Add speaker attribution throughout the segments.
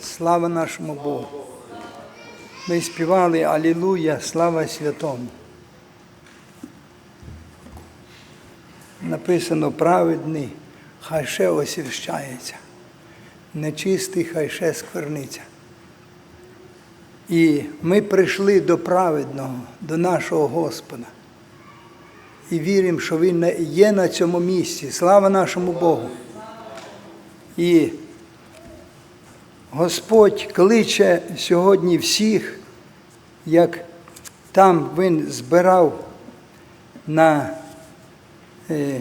Speaker 1: Слава нашому Богу. Ми співали Алілуя, слава святому. Написано праведний, хай ще освящається, нечистий, хай ще скверниться. І ми прийшли до праведного, до нашого Господа. І віримо, що Він є на цьому місці. Слава нашому Богу. І Господь кличе сьогодні всіх, як там Він збирав, на, е,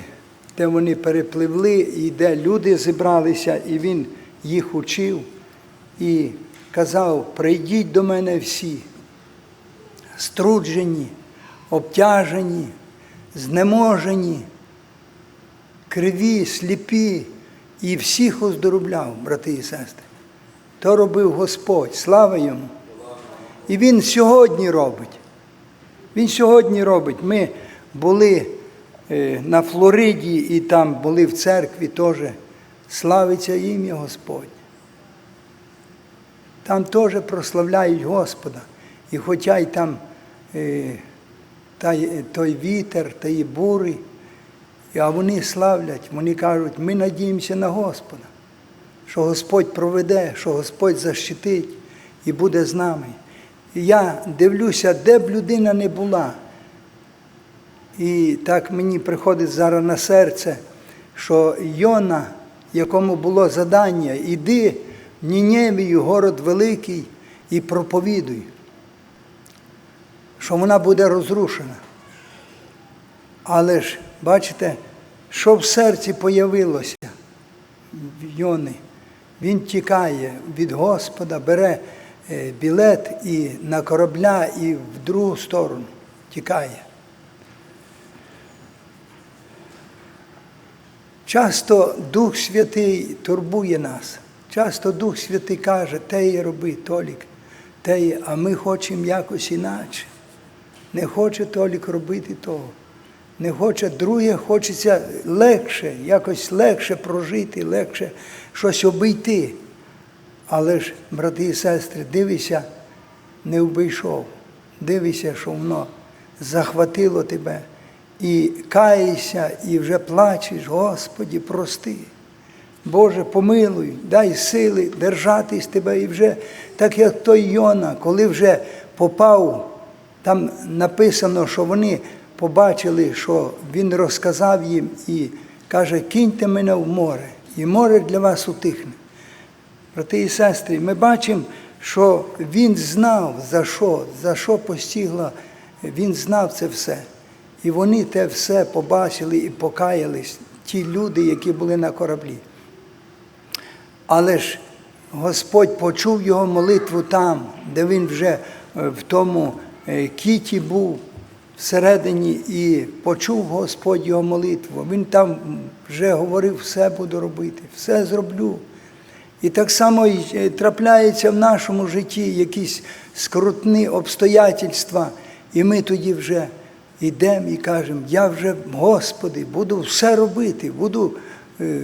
Speaker 1: де вони перепливли, і де люди зібралися, і Він їх учив і казав: прийдіть до мене всі, струджені, обтяжені, знеможені, криві, сліпі, і всіх оздоровляв, брати і сестри. То робив Господь, слава йому. І Він сьогодні робить. Він сьогодні робить. Ми були е, на Флориді і там були в церкві теж. Славиться ім'я Господнє. Там теж прославляють Господа. І хоча й там е, та, той вітер, та і бури, а вони славлять, вони кажуть, ми надіємося на Господа, що Господь проведе, що Господь защитить і буде з нами. Я дивлюся, де б людина не була. І так мені приходить зараз на серце, що Йона, якому було задання, іди в Нінєвію, город великий, і проповідуй, що вона буде розрушена. Але ж, бачите, що в серці появилося в Йони. Він тікає від Господа, бере е, білет і на корабля і в другу сторону тікає. Часто Дух Святий турбує нас. Часто Дух Святий каже, те є роби, Толік, те а ми хочемо якось іначе. Не хоче Толік робити того. Не хоче друге, хочеться легше, якось легше прожити, легше щось обійти. Але ж, брати і сестри, дивися, не обійшов. Дивися, що воно захватило тебе. І каєшся, і вже плачеш, Господі, прости. Боже, помилуй, дай сили держатись тебе. І вже, так як той Йона, коли вже попав, там написано, що вони побачили, що він розказав їм і каже, кіньте мене в море, і море для вас утихне. Брати і сестри, ми бачимо, що він знав, за що, за що постігло, він знав це все. І вони те все побачили і покаялись, ті люди, які були на кораблі. Але ж Господь почув його молитву там, де він вже е, в тому е, кіті був всередині, і почув Господь його молитву. Він там вже говорив, все буду робити, все зроблю. І так само й е, трапляється в нашому житті якісь скрутні обстоятельства, і ми тоді вже йдемо і кажемо, я вже, Господи, буду все робити, буду е,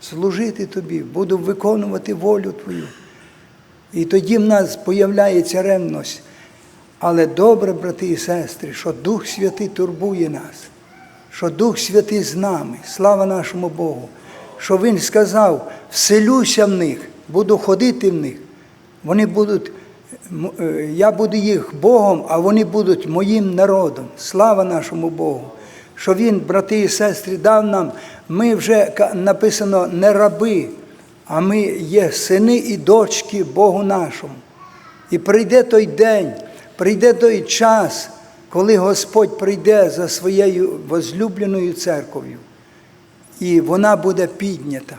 Speaker 1: служити Тобі, буду виконувати волю Твою. І тоді в нас з'являється ревність. Але добре, брати і сестри, що Дух Святий турбує нас, що Дух Святий з нами, слава нашому Богу, що Він сказав, вселюся в них, буду ходити в них. Вони будуть, е, я буду їх Богом, а вони будуть моїм народом. Слава нашому Богу. Що Він, брати і сестри, дав нам, ми вже написано не раби, а ми є сини і дочки Богу нашому. І прийде той день, прийде той час, коли Господь прийде за своєю возлюбленою церков'ю, і вона буде піднята.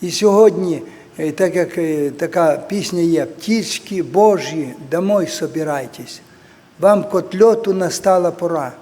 Speaker 1: І сьогодні, е, так як е, така пісня є, птічки Божі, домой собирайтесь, вам котльоту настала пора.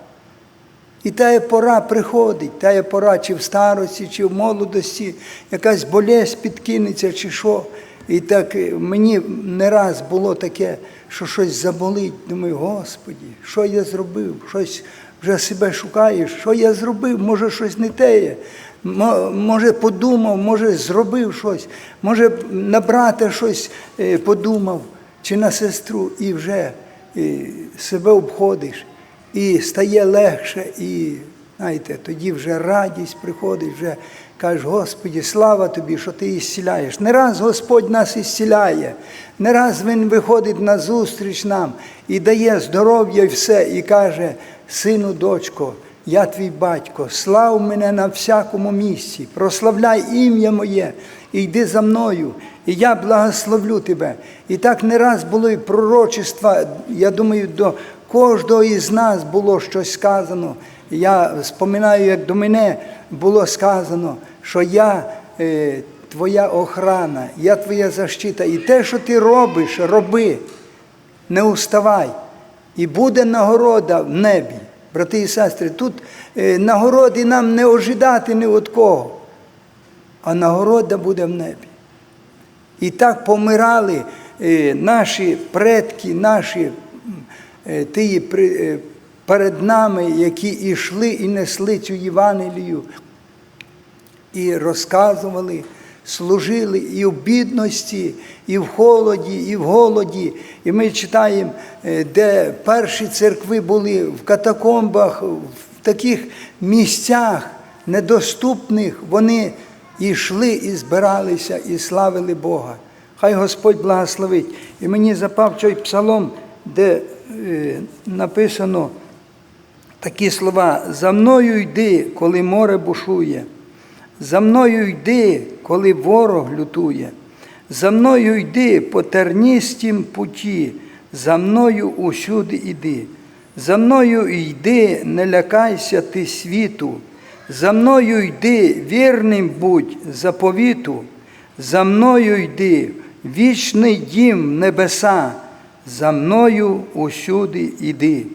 Speaker 1: І тая пора приходить, тая пора чи в старості, чи в молодості, якась болезнь підкинеться, чи що. І так е, мені не раз було таке, що щось заболить. Думаю, Господі, що я зробив? Щось вже себе шукаєш, що я зробив, може щось не те є. мо- може подумав, може зробив щось, може на брата щось е, подумав, чи на сестру, і вже е, себе обходиш, і стає легше, і знаєте, тоді вже радість приходить, вже кажеш, Господі, слава тобі, що ти ісціляєш. Не раз Господь нас ісціляє, не раз Він виходить на зустріч нам і дає здоров'я і все, і каже, сину, дочко, я твій батько, слав мене на всякому місці, прославляй ім'я моє, і йди за мною, і я благословлю тебе. І так не раз було і пророчества, я думаю, до кожного із нас було щось сказано. Я споминаю, як до мене було сказано, що я е, твоя охрана, я твоя защита. І те, що ти робиш, роби, не уставай. І буде нагорода в небі. Брати і сестри, тут е, нагороди нам не ожидати ні від кого, а нагорода буде в небі. І так помирали е, наші предки, наші ті перед нами, які йшли і несли цю Євангелію, і розказували, служили і в бідності, і в холоді, і в голоді. І ми читаємо, е, де перші церкви були в катакомбах, в таких місцях недоступних, вони йшли і збиралися, і славили Бога. Хай Господь благословить. І мені запав той псалом, де е, написано такі слова: За мною йди, коли море бушує. За мною йди, коли ворог лютує. За мною йди по терністім путі, за мною усюди іди. За мною йди, не лякайся ти світу. За мною йди, вірним будь заповіту. За мною йди, вічний дім небеса. За мною усюди іди.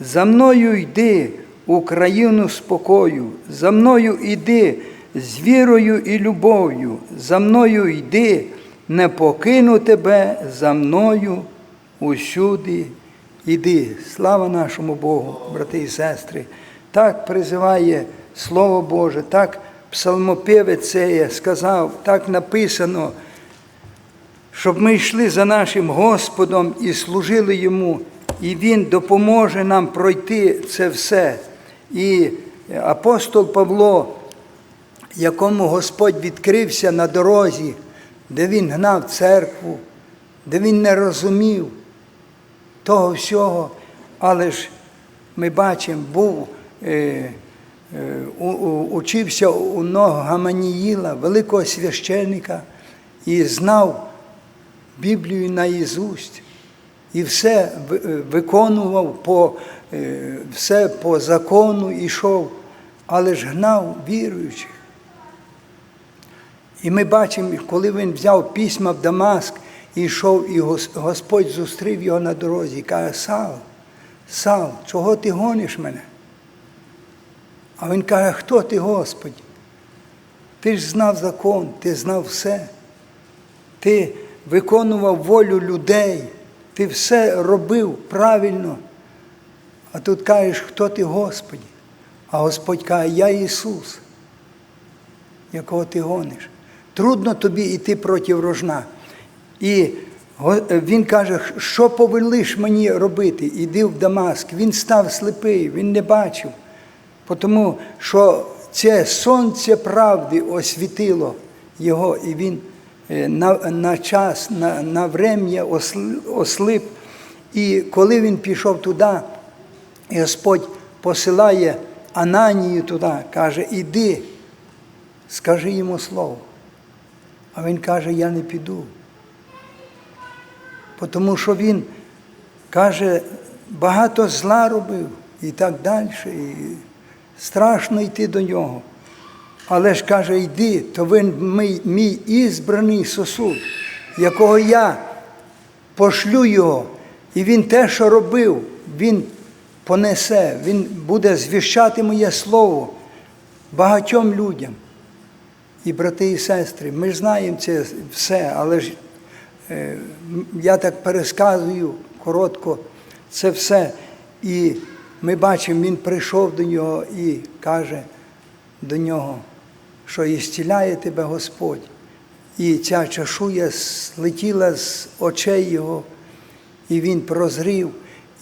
Speaker 1: За мною йди у країну спокою, за мною йди з вірою і любов'ю, за мною йди, не покину тебе, за мною усюди іди. Слава нашому Богу, брати і сестри. Так призиває Слово Боже, так псалмопівець це сказав, так написано щоб ми йшли за нашим Господом і служили Йому, і Він допоможе нам пройти це все. І апостол Павло, якому Господь відкрився на дорозі, де він гнав церкву, де він не розумів того всього, але ж ми бачимо, був, е, е, учився у ног Гаманіїла, великого священника, і знав Біблію наїзусть і все е, виконував по, е, все по закону йшов, але ж гнав віруючих. І ми бачимо, коли він взяв письма в Дамаск і йшов, і Господь зустрів його на дорозі і каже, Сал, Сал, чого ти гониш мене? А він каже, хто ти, Господь? Ти ж знав закон, ти знав все. Ти виконував волю людей, ти все робив правильно. А тут кажеш, хто ти Господі? А Господь каже, я Ісус, якого ти гониш. Трудно тобі йти проти рожна. І він каже, що повелиш мені робити? Іди в Дамаск. Він став сліпий, він не бачив. Тому що це сонце правди освітило його, і він на, на час, на, на врем'я ослип. І коли він пішов туди, Господь посилає Ананію туди, каже, іди, скажи йому слово. А він каже, я не піду. Тому що він каже, багато зла робив і так далі. І страшно йти до нього. Але ж каже, йди, то він мій, мій ізбраний сосуд, якого я пошлю його, і він те, що робив, він понесе, він буде звіщати моє слово багатьом людям. І брати і сестри, ми ж знаємо це все, але ж е, я так пересказую коротко це все. І ми бачимо, він прийшов до нього і каже до нього, що ісціляє тебе Господь. І ця чашуя злетіла з очей його, і він прозрів,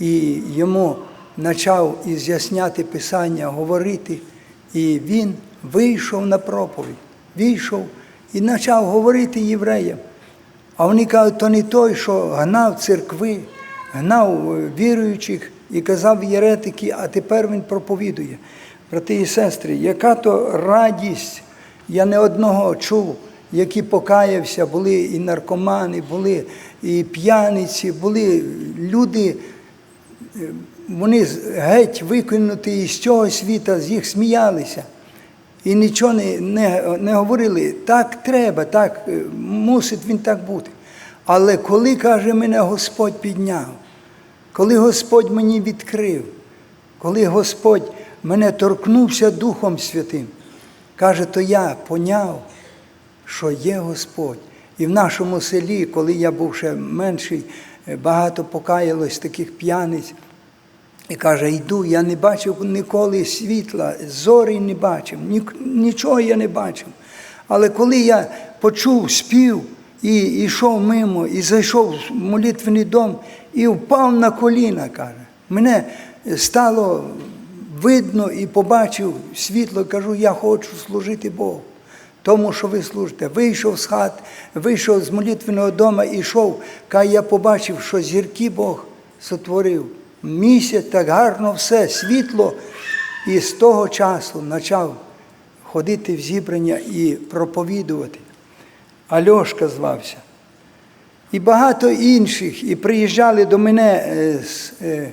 Speaker 1: і йому почав із'ясняти Писання, говорити. І він вийшов на проповідь, вийшов і почав говорити євреям. А вони кажуть, то не той, що гнав церкви, гнав е, віруючих і казав єретики, а тепер він проповідує. Брати і сестри, яка то радість, я не одного чув, які покаявся, були і наркомани, були і п'яниці, були люди, е, вони геть викинуті із цього світа, з їх сміялися. І нічого не, не, не говорили, так треба, так е, мусить він так бути. Але коли, каже, мене Господь підняв, коли Господь мені відкрив, коли Господь мене торкнувся Духом Святим, каже, то я поняв, що є Господь. І в нашому селі, коли я був ще менший, е, багато покаялось таких п'яниць. І каже, йду, я не бачив ніколи світла, зорі не бачив, нічого я не бачив. Але коли я почув спів і йшов мимо, і зайшов в молитвений дом, і впав на коліна, каже, мене стало видно і побачив світло, кажу, я хочу служити Богу. Тому, що ви служите. Вийшов з хат, вийшов з молитвеного дому і йшов, каже, я побачив, що зірки Бог сотворив. Місяць так гарно все, світло. І з того часу почав ходити в зібрання і проповідувати. Альошка звався. І багато інших, і приїжджали до мене е, з, е,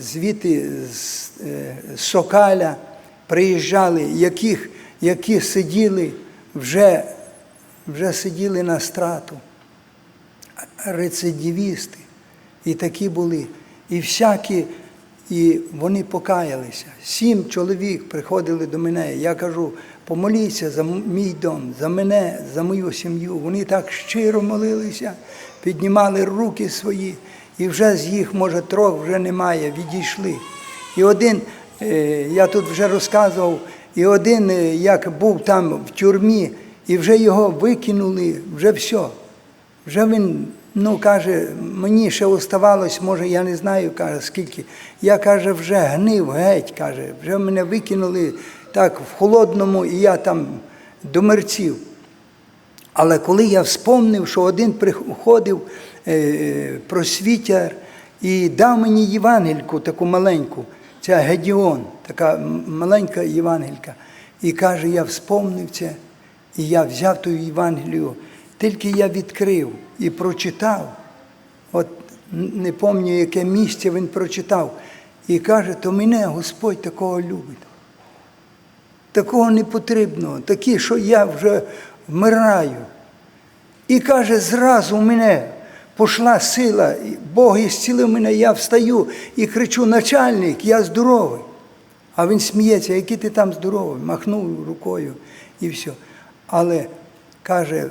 Speaker 1: звідти з е, Сокаля, приїжджали, яких, які сиділи, вже, вже сиділи на страту, рецидивісти. І такі були. І всякі, і вони покаялися. Сім чоловік приходили до мене. Я кажу, помоліться за мій дом, за мене, за мою сім'ю. Вони так щиро молилися, піднімали руки свої, і вже з їх, може, трьох вже немає, відійшли. І один, е, я тут вже розказував, і один, е, як був там в тюрмі, і вже його викинули, вже все. Вже він, ну, каже, мені ще оставалось, може, я не знаю, каже, скільки. Я, каже, вже гнив геть, каже, вже мене викинули так в холодному, і я там до мерців. Але коли я вспомнив, що один приходив просвітяр і дав мені Євангельку таку маленьку, це Гедіон, така маленька Євангелька. І каже, я вспомнив це, і я взяв ту Євангелію. Тільки я відкрив і прочитав, от не пам'ятаю, яке місце він прочитав, і каже, то мене Господь такого любить. Такого не потрібно, такі, що я вже вмираю. І каже, зразу мене пішла сила, Бог ісцілив мене, я встаю і кричу, начальник, я здоровий. А він сміється, який ти там здоровий, махнув рукою і все. Але каже,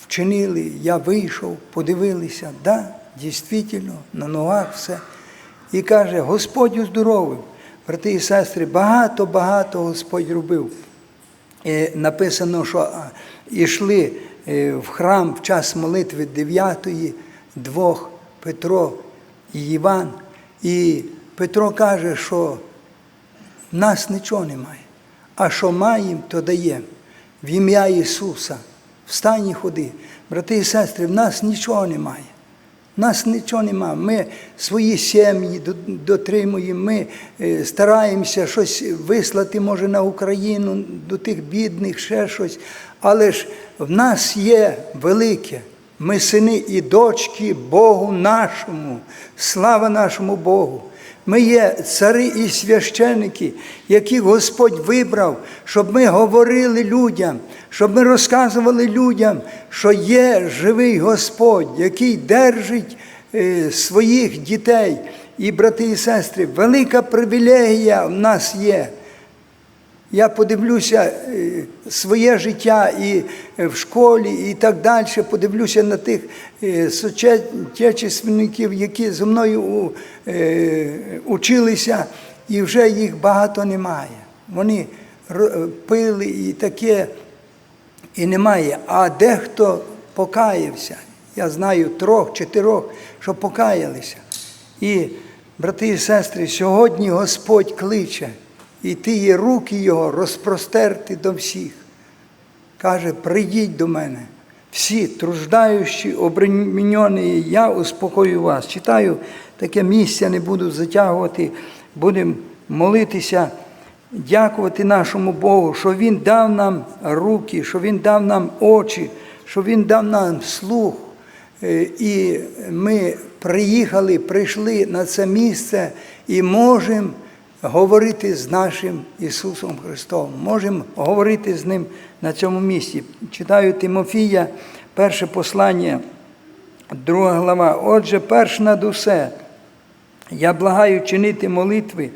Speaker 1: вчинили, я вийшов, подивилися, да, дійсно, на ногах все. І каже, Господь оздоровив. Брати і сестри, багато-багато Господь робив. Е, написано, що йшли в храм в час молитви 9-ї, двох Петро і Іван. І Петро каже, що в нас нічого немає. А що маємо, то даємо. В ім'я Ісуса. Встань і ходи. Брати і сестри, в нас нічого немає. Нас нічого нема. Ми свої сім'ї дотримуємо, ми е, стараємося щось вислати, може, на Україну, до тих бідних, ще щось. Але ж в нас є велике. Ми сини і дочки Богу нашому. Слава нашому Богу. Ми є цари і священики, яких Господь вибрав, щоб ми говорили людям, щоб ми розказували людям, що є живий Господь, який держить е, своїх дітей. І, брати і сестри, велика привілегія в нас є. Я подивлюся е, своє життя і е, в школі, і так далі. Подивлюся на тих е, сучасників, які зі мною училися, і вже їх багато немає. Вони пили і таке, і немає. А дехто покаявся. Я знаю трьох, чотирьох, що покаялися. І, брати і сестри, сьогодні Господь кличе, і тіє руки Його розпростерти до всіх. Каже, прийдіть до мене. Всі труждаючі, обременені, я успокою вас. Читаю таке місце, не буду затягувати, будемо молитися, дякувати нашому Богу, що Він дав нам руки, що Він дав нам очі, що Він дав нам слух. Е, І ми приїхали, прийшли на це місце і можемо говорити з нашим Ісусом Христом. Можемо говорити з Ним на цьому місці. Читаю Тимофія, перше послання, друга глава. Отже, перш над усе, я благаю чинити молитви,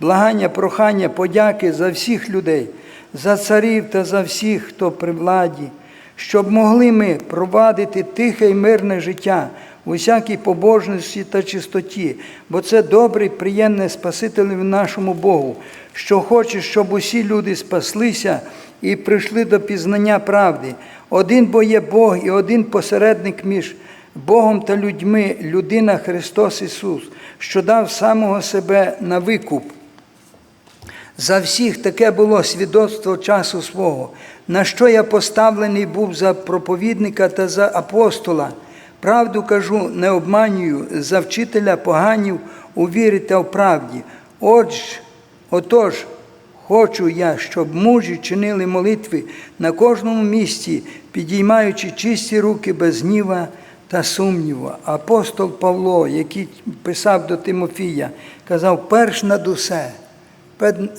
Speaker 1: благання, прохання, подяки за всіх людей, за царів та за всіх, хто при владі, щоб могли ми провадити тихе і мирне життя у всякій побожності та чистоті, бо це добре і приємне Спасителеві нашому Богу, що хоче, щоб усі люди спаслися і прийшли до пізнання правди. Один бо є Бог і один посередник між Богом та людьми, людина Христос Ісус, що дав самого себе на викуп. За всіх таке було свідоцтво часу свого, на що я поставлений був за проповідника та за апостола. Правду кажу, не обманюю, за вчителя поганів у вірі та в правді. Отже, отож, хочу я, щоб мужі чинили молитви на кожному місці, підіймаючи чисті руки без гніва та сумніву. Апостол Павло, який писав до Тимофія, казав: перш над усе.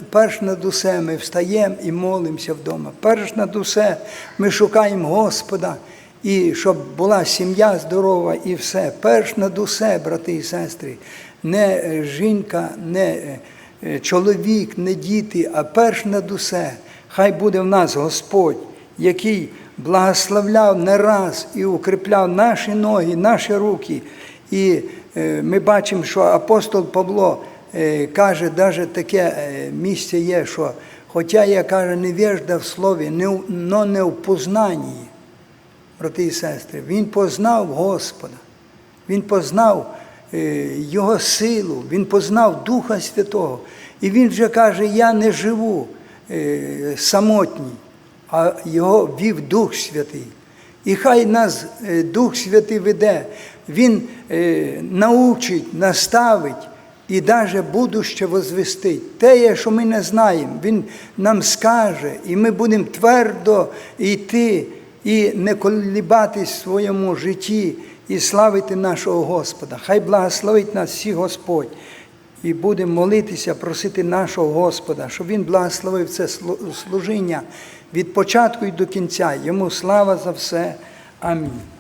Speaker 1: Перш над усе ми встаємо і молимося вдома. Перш над усе ми шукаємо Господа, і щоб була сім'я здорова і все. Перш над усе, брати і сестри, не жінка, не е, чоловік, не діти, а перш над усе. Хай буде в нас Господь, який благословляв не раз і укріпляв наші ноги, наші руки. І е, ми бачимо, що апостол Павло е, каже, навіть таке місце є, що хоча я каже, невежда в слові, но не в познанні, брати і сестри, він познав Господа, він познав е, Його силу, він познав Духа Святого. І він вже каже, я не живу е, самотній, а його вів Дух Святий. І хай нас е, Дух Святий веде, Він научить, наставить і навіть будуще возвестить. Те, що ми не знаємо, Він нам скаже, і ми будемо твердо йти і не колібатись в своєму житті і славити нашого Господа. Хай благословить нас всі Господь. І будемо молитися, просити нашого Господа, щоб Він благословив це служіння від початку і до кінця. Йому слава за все. Амінь.